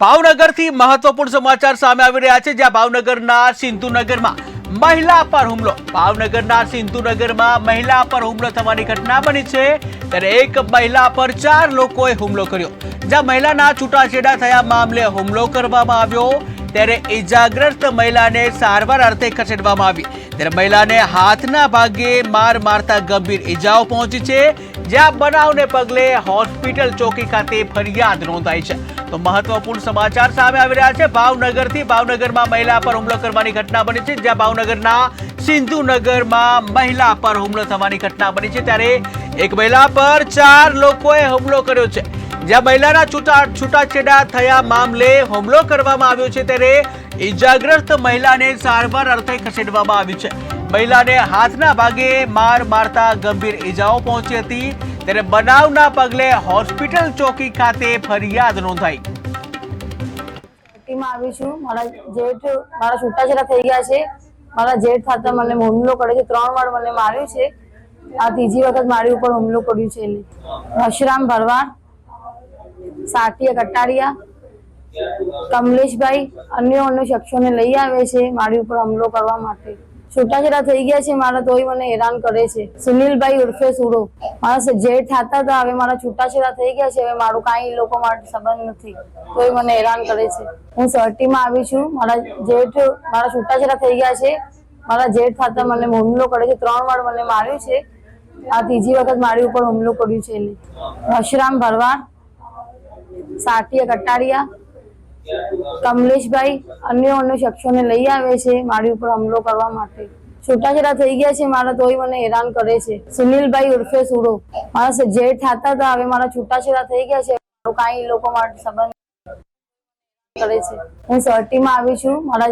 ભાવનગરથી મહત્વપૂર્ણ સમાચાર સામે આવી રહ્યા છે, જ્યાં ભાવનગરના સિંધુનગરમાં મહિલા પર હુમલો. ભાવનગરના સિંધુનગરમાં મહિલા પર હુમલો થવાની ઘટના બની છે, ત્યારે એક મહિલા પર ચાર લોકોએ હુમલો કર્યો. જ્યાં મહિલાના છૂટાછેડા થયા મામલે હુમલો કરવામાં આવ્યો, ત્યારે ઇજાગ્રસ્ત મહિલાને સારવાર અર્થે ખસેડવામાં આવી. ત્યારે મહિલાને હાથના ભાગે માર મારતા ગંભીર ઇજાઓ પહોંચી છે, જ્યાં બનાવને પગલે હોસ્પિટલ ચોકી ખાતે ફરિયાદ નોંધાઈ છે. તો મહત્વપૂર્ણ સમાચાર સામે આવી રહ્યા છે. ભાવનગરથી ભાવનગરમાં મહિલા પર હુમલો કરવાની ઘટના બની છે. જ્યાં ભાવનગરના સિંધુનગરમાં મહિલા પર હુમલો થવાની ઘટના બની છે. ત્યારે એક મહિલા પર ચાર લોકોએ હુમલો કર્યો છે. જ્યાં મહિલાના છૂટા છૂટાછેડા થયા મામલે હુમલો કરવામાં આવ્યો છે. ત્યારે ઈજાગ્રસ્ત મહિલાને સારવાર અર્થે ખસેડવામાં આવી છે. મહિલાને હાથના ભાગે માર મારતા ગંભીર ઈજાઓ પહોંચી હતી. ત્યારે બનાવના પગલે હોસ્પિટલ ચોકી ખાતે ફરિયાદ નોંધાઈ. માં આવી છું. મારા જેઠ, મારા છૂટાછેડા થઈ ગયા છે. મારા જેઠ થતા મને હુમલો કરે છે. ત્રણ વાર મને માર્યું છે. આ ત્રીજી વખત મારી ઉપર હુમલો કર્યું છે હશરામ ભરવાડ સાટિયા કટારિયા, કમલેશભાઈ, અન્ય અન્ય શખ્સોને લઈ આવે છે મારી ઉપર હુમલો કરવા માટે. છૂટાછેડા થઈ ગયા છે મારા, તોય મને હેરાન કરે છે. સુનિલભાઈ ઉર્ફે સુરો મારા જેઠ થતા હતા, હવે મારા છૂટાછેડા થઈ ગયા છે, હવે મારું કાંઈ લોકો માટે સંબંધ નથી. તોય મને હેરાન કરે છે. હું સર્ટીમાં આવી છું, મારા જેઠ, મારા છૂટાછેડા થઈ ગયા છે. મારા જેઠ થતા મને હુમલો કરે છે. ત્રણ વાર મને માર્યું છે. આ ત્રીજી વખત મારી ઉપર હુમલો કર્યું છે એને. હશરામ ભરવાડ સાટિયા કટારિયા કમલેશભાઈ અન્ય અન્ય શખ્સોને લઈ આવે છે મારી ઉપર હુમલો કરવા માટે. છૂટાછેડા થઈ ગયા છે મારા, તોય મને હેરાન કરે છે. સુનિલભાઈ ઉર્ફે સુરો. મારા જેઠ થતા હતા, હવે મારા છૂટાછેડા થઈ ગયા છે. કાંઈ લોકો માટે સંબંધ કરે છે. હું સર્ટીમાં આવી છું. મારા